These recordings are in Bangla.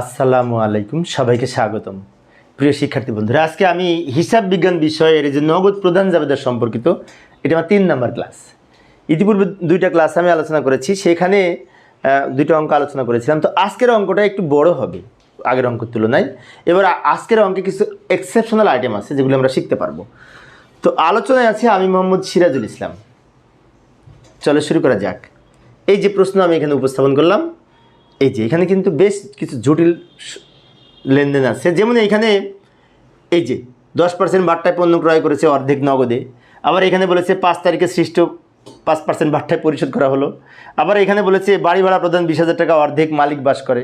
আসসালামু আলাইকুম, সবাইকে স্বাগতম। প্রিয় শিক্ষার্থী বন্ধুরা, আজকে আমি হিসাব বিজ্ঞান বিষয়ের যে নগদ প্রধান জাবেদার সম্পর্কিত, এটা আমার তিন নম্বর ক্লাস। ইতিপূর্বে দুইটা ক্লাস আমি আলোচনা করেছি, সেখানে দুইটা অঙ্ক আলোচনা করেছিলাম। তো আজকের অঙ্কটা একটু বড় হবে, আগের অঙ্কের তুলনায়। এবার আজকের অঙ্কে কিছু এক্সেপশনাল আইটেম আছে, যেগুলো আমরা শিখতে পারব। তো আলোচনায় আছে আমি মোহাম্মদ সিরাজুল ইসলাম। চলো শুরু করা যাক। এই যে প্রশ্ন আমি এখানে উপস্থাপন করলাম এই যে, এখানে কিন্তু বেশ কিছু জটিল লেনদেন আছে। যেমন এখানে এই যে, দশ পার্সেন্ট বাট্টায় পণ্য ক্রয় করেছে অর্ধেক নগদে। আবার এখানে বলেছে পাঁচ তারিখে সৃষ্ট পাঁচ পার্সেন্ট বাট্টায় পরিশোধ করা হলো। আবার এখানে বলেছে বাড়ি ভাড়া প্রদান বিশ হাজার টাকা, অর্ধেক মালিক বাস করে।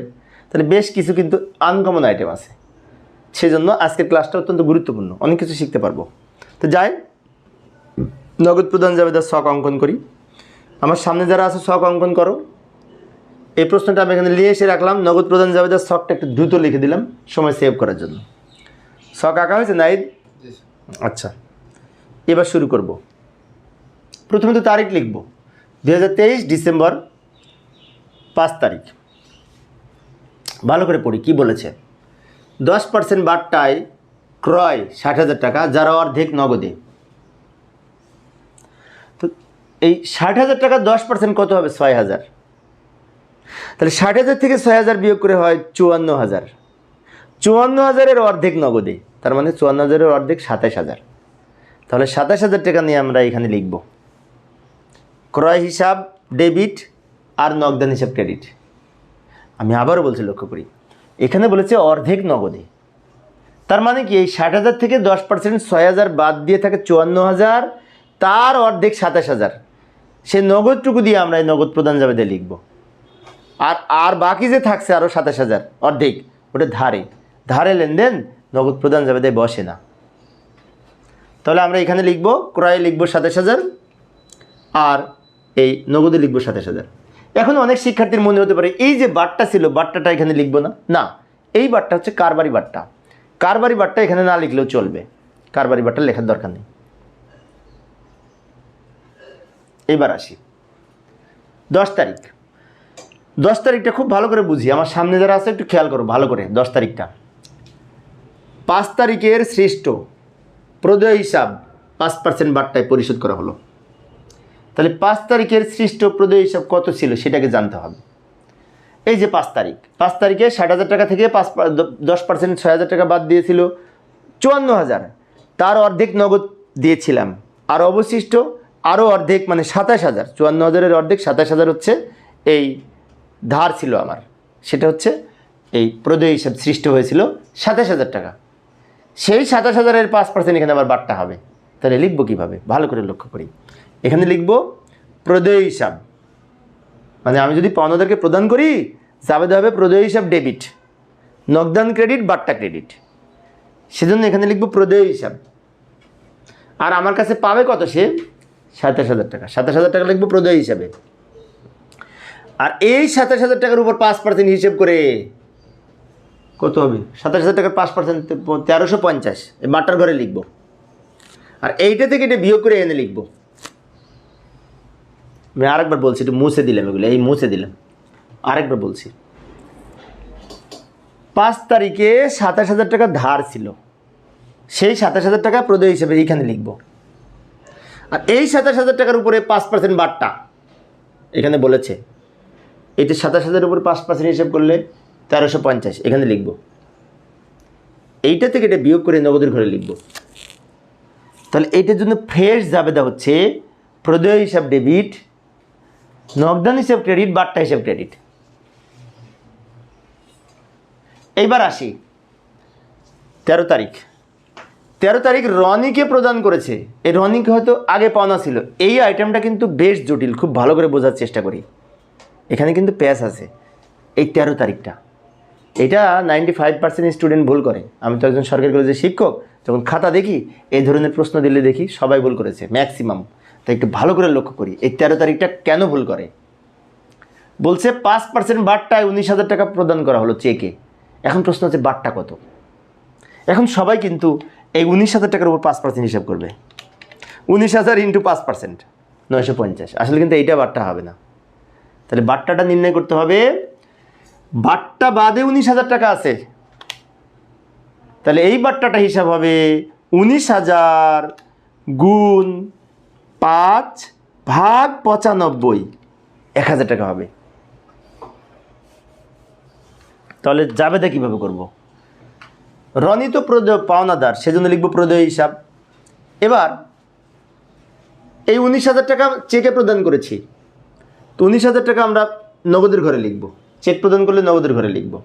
তাহলে বেশ কিছু কিন্তু আনকমন আইটেম আছে। সেজন্য আজকের ক্লাসটা অত্যন্ত গুরুত্বপূর্ণ। অনেক কিছু শিখতে পারব। তো যাই, নগদ প্রদান যাবে তার শখ অঙ্কন করি। আমার সামনে যারা আছে, শখ অঙ্কন করো। এই প্রশ্নটা আমি এখানে নিয়ে এসে রাখলাম। নগদ প্রদান জাবেদার শখটা একটু দ্রুত লিখে দিলাম সময় সেভ করার জন্য। শখ আঁকা হয়েছে নাইদ আচ্ছা। এবার শুরু করব। প্রথমে তো তারিখ লিখব। দু ডিসেম্বর পাঁচ তারিখ। ভালো করে পড়ি কি বলেছে? দশ পার্সেন্ট বাট্টায় ক্রয় ষাট হাজার টাকা যারা অর্ধেক নগদে। তো এই ষাট হাজার টাকা দশ পার্সেন্ট কত হবে? ছয় হাজার। তাহলে ষাট হাজার থেকে ছয় হাজার বিয়োগ করে হয় চুয়ান্ন হাজার। চুয়ান্ন হাজারের অর্ধেক নগদে, তার মানে চুয়ান্ন হাজারের অর্ধেক সাতাশ হাজার। তাহলে সাতাশ হাজার টাকা নিয়ে আমরা এখানে লিখব। ক্রয় হিসাব, ডেবিট আর নগদান হিসাব ক্রেডিট। আমি আবারও বলছি লক্ষ্য করি, এখানে বলেছে অর্ধেক নগদে। তার মানে কি এই ষাট হাজার থেকে দশ পার্সেন্ট ছয় হাজার বাদ দিয়ে থাকে চুয়ান্ন হাজার, তার অর্ধেক সাতাশ হাজার। সে নগদটুকু দিয়ে আমরা এই নগদ প্রদান যাবে লিখব। আর আর বাকি যে থাকছে আরও সাতাশ হাজার, অর্ধেক, ওটা ধারে। ধারে লেনদেন নগদ প্রদান যাবে দেয় বসে না। তাহলে আমরা এখানে লিখব, ক্রয়ে লিখব সাতাশ হাজার, আর এই নগদে লিখব সাতাশ হাজার। এখন অনেক শিক্ষার্থীর মনে হতে পারে, এই যে বাট্টা ছিল বাট্টাটা এখানে লিখব না? না, এই বাট্টা হচ্ছে কারবারি বাট্টা কারবারি বাট্টা এখানে না লিখলেও চলবে। কারবারি বাট্টা লেখার দরকার নেই। এইবার আসি। দশ তারিখ। দশ তারিখটা খুব ভালো করে বুঝি। আমার সামনে যারা আছে, একটু খেয়াল করো, ভালো করে, দশ তারিখটা। পাঁচ তারিখের শ্রেষ্ঠ প্রদেয় হিসাব পাঁচ পার্সেন্ট বাট্টায় পরিশোধ করা হলো। তাহলে পাঁচ তারিখের সৃষ্ট প্রদেয় হিসাব কত ছিল সেটাকে জানতে হবে। এই যে পাঁচ তারিখ, পাঁচ তারিখে ষাট হাজার টাকা থেকে পাঁচ দশ পার্সেন্ট ছয় হাজার টাকা বাদ দিয়েছিল, চুয়ান্ন হাজার। তার অর্ধেক নগদ দিয়েছিলাম। আর অবশিষ্ট আরও অর্ধেক মানে সাতাশ হাজার, চুয়ান্ন হাজারের অর্ধেক, সাতাশ হাজার হচ্ছে এই ধার ছিল আমার। সেটা হচ্ছে এই প্রদেয় হিসাব সৃষ্ট হয়েছিল সাতাশ হাজার টাকা। সেই সাতাশ হাজারের পাঁচ পার্সেন্ট এখানে আবার বাট্টা হবে। তাহলে লিখব কীভাবে? ভালো করে লক্ষ্য করি। এখানে লিখব প্রদেয় হিসাব। মানে আমি যদি পাওনাদারকে প্রদান করি, যাবে হবে প্রদেয় হিসাব ডেবিট। নগদান ক্রেডিট, বাট্টা ক্রেডিট। সেজন্য এখানে লিখব প্রদেয় হিসাব। আর আমার কাছে পাবে কত সে? সাতাশ হাজার টাকা। সাতাশ হাজার টাকা লিখব প্রদেয় হিসাবে। আর এই সাতাশ হাজার টাকার উপর পাঁচ পার্সেন্ট হিসেব করে কত হবে? সাতাশ হাজার টাকার পাঁচ পার্সেন্ট তেরোশো পঞ্চাশ। এই বাটার ঘরে লিখব। আর এইটা থেকে এটা বিয়োগ করে এনে লিখব। আমি আরেকবার বলছি, একটু মুছে দিলাম এগুলো। এই মুছে দিলাম। আরেকবার বলছি। পাঁচ তারিখে সাতাশ হাজার টাকা ধার ছিল। সেই সাতাশ হাজার টাকা প্রদেয় হিসেবে এইখানে লিখব। আর এই সাতাশ হাজার টাকার উপরে পাঁচ পার্সেন্ট বাট্টা এখানে বলেছে। এটা সাতাশ হাজারের উপর পাঁচ পার্সেন্ট হিসাব করলে তেরোশো পঞ্চাশ, এখানে লিখব। এইটা থেকে এটা বিয়োগ করে নগদের ঘরে লিখব। তাহলে এইটার জন্য ফ্রেশ জাবেদা হচ্ছে প্রদেয় হিসাব ডেবিট, নগদান হিসাব ক্রেডিট, বাট্টা হিসাব ক্রেডিট। এইবার আসি। তেরো তারিখ। তেরো তারিখ রনিকে প্রদান করেছে। এই রনিকে হয়তো আগে পাওনা ছিল। এই আইটেমটা কিন্তু বেশ জটিল, খুব ভালো করে বোঝার চেষ্টা করি। এখানে কিন্তু প্যাস আছে এই তেরো তারিখটা। এটা নাইনটি ফাইভ পার্সেন্ট স্টুডেন্ট ভুল করে। আমি তো একজন সরকারি কলেজের শিক্ষক, যখন খাতা দেখি, এই ধরনের প্রশ্ন দিলে দেখি সবাই ভুল করেছে ম্যাক্সিমাম তাই একটু ভালো করে লক্ষ্য করি, এই তেরো তারিখটা কেন ভুল করে? বলছে পাঁচ পার্সেন্ট বাটটায় উনিশ হাজার টাকা প্রদান করা হলো চেকে। এখন প্রশ্ন হচ্ছে বারটা কত? এখন সবাই কিন্তু এই উনিশ হাজার টাকার উপর পাঁচ পার্সেন্ট হিসাব করবে। উনিশ হাজার ইন্টু পাঁচ পার্সেন্ট নয়শো পঞ্চাশ। আসলে কিন্তু এইটা বারটা হবে না। তাহলে বাট্টাটা নির্ণয় করতে হবে। বাট্টা বাদে উনিশ হাজার টাকা আছে। তাহলে এই বাট্টাটা হিসাব হবে উনিশ হাজার গুণ পাঁচ ভাগ পঁচানব্বই। এক হাজার টাকা হবে। তাহলে জাবেদা কীভাবে করব? রনি তো প্রদেয় পাওনাদার, সেজন্য লিখব প্রদেয় হিসাব। এবার এই উনিশ হাজার টাকা চেকে প্রদান করেছি। তো উনিশ হাজার টাকা আমরা নগদের ঘরে লিখব। চেক প্রদান করলে নগদের ঘরে লিখব।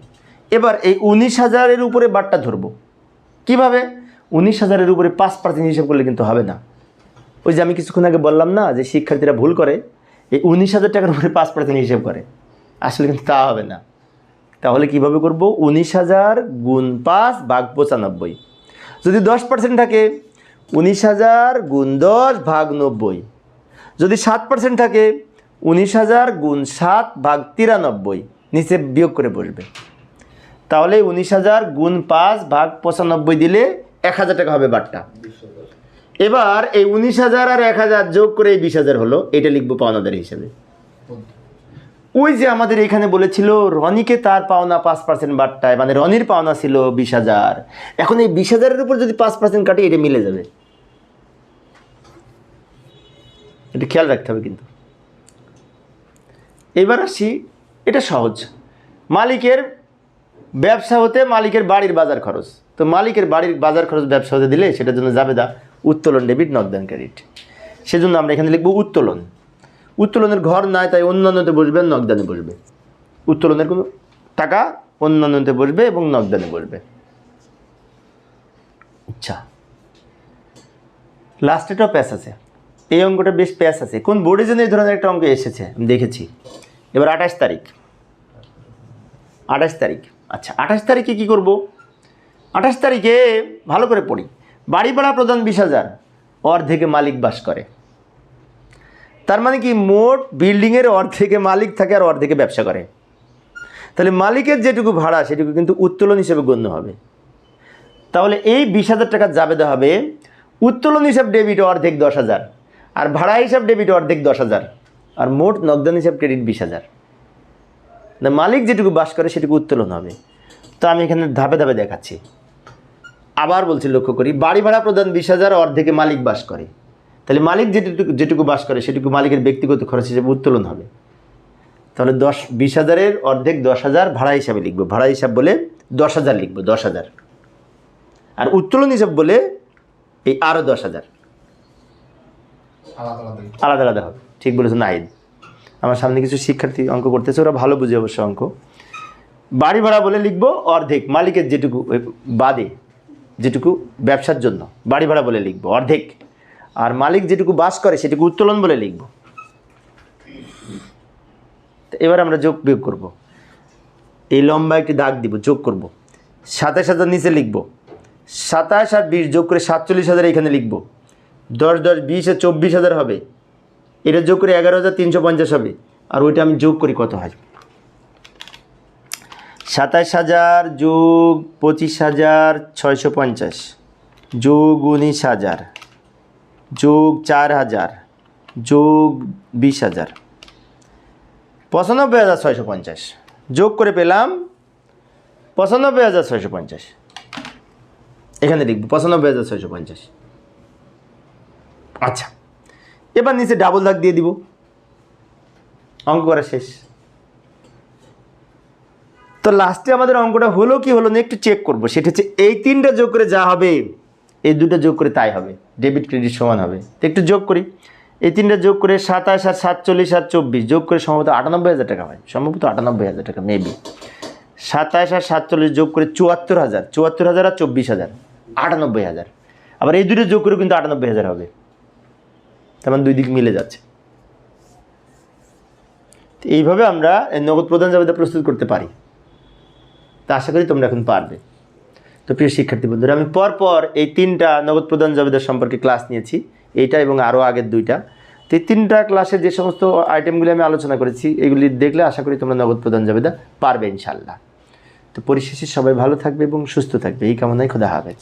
এবার এই উনিশ হাজারের উপরে বারটা ধরবো। কীভাবে? উনিশ হাজারের উপরে পাঁচ পার্সেন্ট হিসাব করলে কিন্তু হবে না। ওই যে আমি কিছুক্ষণ আগে বললাম না যে শিক্ষার্থীরা ভুল করে, এই উনিশ হাজার টাকার উপরে পাঁচ পার্সেন্ট হিসাব করে। আসলে কিন্তু তা হবে না। তাহলে কীভাবে করব? উনিশ হাজার গুণ পাঁচ ভাগ পঁচানব্বই। যদি দশ পার্সেন্ট থাকে, উনিশ হাজার গুণ দশ ভাগ নব্বই। যদি সাত পার্সেন্ট থাকে উনিশ হাজার গুণ সাত ভাগ তিরানব্বই। নিচে বিয়োগ করে বসবে। তাহলে উনিশ হাজার গুণ পাঁচ ভাগ পঁচানব্বই দিলে এক হাজার টাকা হবে বারটা। এবার এই উনিশ হাজার আর এক হাজার যোগ করে এই বিশ হাজার হলো, এটা লিখব পাওনাদার হিসাবে। ওই যে আমাদের এখানে বলেছিল, রনিকে তার পাওনা পাঁচ পার্সেন্ট বাট্টায় মানে রনির পাওনা ছিল বিশ হাজার। এখন এই বিশ হাজারের উপর যদি পাঁচ পার্সেন্ট কাটে, এটা মিলে যাবে। এটা খেয়াল রাখতে হবে কিন্তু। এবার আসি, এটা সহজ। মালিকের ব্যবসা হতে মালিকের বাড়ির বাজার খরচ। তো মালিকের বাড়ির বাজার খরচ ব্যবসা হতে দিলে সেটার জন্য যাবে দা উত্তোলন ডেবিট নগদান ক্রেডিট সেজন্য আমরা এখানে লিখব উত্তোলন। উত্তোলনের ঘর নাই, তাই অন্যান্যতে বসবে, নগদানে বসবে। উত্তোলনের কোনো টাকা অন্যান্যতে বসবে এবং নগদানে বসবে। আচ্ছা। লাস্টেটাও প্যাস আছে। এই অঙ্কটা বেশ প্যাস আছে। কোন বোর্ডের জন্য এই ধরনের একটা অঙ্ক এসেছে? আমি দেখেছি। এবার আঠাশ তারিখ। আঠাশ তারিখ। আচ্ছা আঠাশ তারিখে কি করব? আঠাশ তারিখে ভালো করে পড়ি। বাড়ি ভাড়া প্রদান বিশ হাজার, অর্ধেকে মালিক বাস করে। তার মানে কি মোট বিল্ডিংয়ের অর্ধেকে মালিক থাকে আর অর্ধেকে ব্যবসা করে। তাহলে মালিকের যেটুকু ভাড়া, সেটুকু কিন্তু উত্তোলন হিসেবে গণ্য হবে। তাহলে এই বিশ হাজার টাকা যাবে হবে উত্তোলন হিসাব ডেবিট অর্ধেক দশ হাজার আর ভাড়া হিসাব ডেবিট অর্ধেক দশ হাজার। আর মোট নগদান হিসাব ক্রেডিট বিশ হাজার। না মালিক যেটুকু বাস করে সেটুকু উত্তোলন হবে। তো আমি এখানে ধাপে ধাপে দেখাচ্ছি। আবার বলছি লক্ষ্য করি বাড়ি ভাড়া প্রদান বিশ হাজার অর্ধেকে মালিক বাস করে। তাহলে মালিক যেটুকু যেটুকু বাস করে সেটুকু মালিকের ব্যক্তিগত খরচ হিসেবে উত্তোলন হবে। তাহলে দশ বিশ হাজারের অর্ধেক দশ হাজার ভাড়া হিসাবে লিখব। ভাড়া হিসাব বলে দশ হাজার লিখব দশ হাজার। আর উত্তোলন হিসাব বলে এই আরও দশ হাজার। আলাদা আলাদা। আলাদা আলাদা হবে। ঠিক বলেছ নাহিদ আমার সামনে কিছু শিক্ষার্থী অঙ্ক করতেছে, ওরা ভালো বুঝে অবশ্য অঙ্ক। বাড়ি ভাড়া বলে লিখব অর্ধেক, মালিকের যেটুকু বাদে যেটুকু ব্যবসার জন্য, বাড়ি ভাড়া বলে লিখব অর্ধেক। আর মালিক যেটুকু বাস করে, সেটুকু উত্তোলন বলে লিখব। এবার আমরা যোগ বিয়োগ করব। এই লম্বা একটি দাগ দিব, যোগ করব। সাতাশ হাজার নিচে লিখব। সাতাশ আর বিশ যোগ করে সাতচল্লিশ হাজার এখানে লিখব। দশ দশ বিশ চব্বিশ হাজার হবে। এটা যোগ করে এগারো হাজার তিনশো পঞ্চাশ হবে। আর ওইটা আমি যোগ করি কত হয়? সাতাশ হাজার যোগ পঁচিশ হাজার ছয়শো পঞ্চাশ। যোগ উনিশ হাজার। যোগ চার হাজার। যোগ বিশ হাজার। পঁচানব্বই হাজার ছয়শো পঞ্চাশ। যোগ করে পেলাম পঁচানব্বই হাজার ছয়শো পঞ্চাশ। এখানে লিখব পঁচানব্বই হাজার ছয়শো পঞ্চাশ। আচ্ছা। এবার নিচে ডাবল দাগ দিয়ে দিব। অঙ্ক করা শেষ। তো লাস্টে আমাদের অঙ্কটা হলো কি হলো না একটু চেক করব। সেটা হচ্ছে এই তিনটা যোগ করে যা হবে, এই দুটো যোগ করে তাই হবে। ডেবিট ক্রেডিট সমান হবে। তো একটু যোগ করি। এই তিনটা যোগ করে সাতাশ আর সাতচল্লিশ আর চব্বিশ যোগ করে সম্ভবত আটানব্বই হাজার টাকা হয়। সম্ভবত আটানব্বই হাজার টাকা মেবি সাতাশ আর সাতচল্লিশ যোগ করে চুয়াত্তর হাজার চুয়াত্তর হাজার আর চব্বিশ হাজার, আটানব্বই হাজার। আবার এই দুটো যোগ করে কিন্তু আটানব্বই হাজার হবে। তার মানে দুই দিক মিলে যাচ্ছে। এইভাবে আমরা নগদ প্রধান জাবেদা প্রস্তুত করতে পারি। তা আশা করি তোমরা এখন পারবে। তো প্রিয় শিক্ষার্থী বন্ধুরা, আমি পর পর এই তিনটা নগদ প্রধান জাবেদার সম্পর্কে ক্লাস নিয়েছি, এইটা এবং আরও আগের দুইটা। তো এই তিনটা ক্লাসের যে সমস্ত আইটেমগুলি আমি আলোচনা করেছি, এগুলি দেখলে আশা করি তোমরা নগদ প্রধান জাবেদা পারবে ইনশাল্লাহ তো পরিশেষে সবাই ভালো থাকবে এবং সুস্থ থাকবে। এই কামনায় খোদা হাফেজ।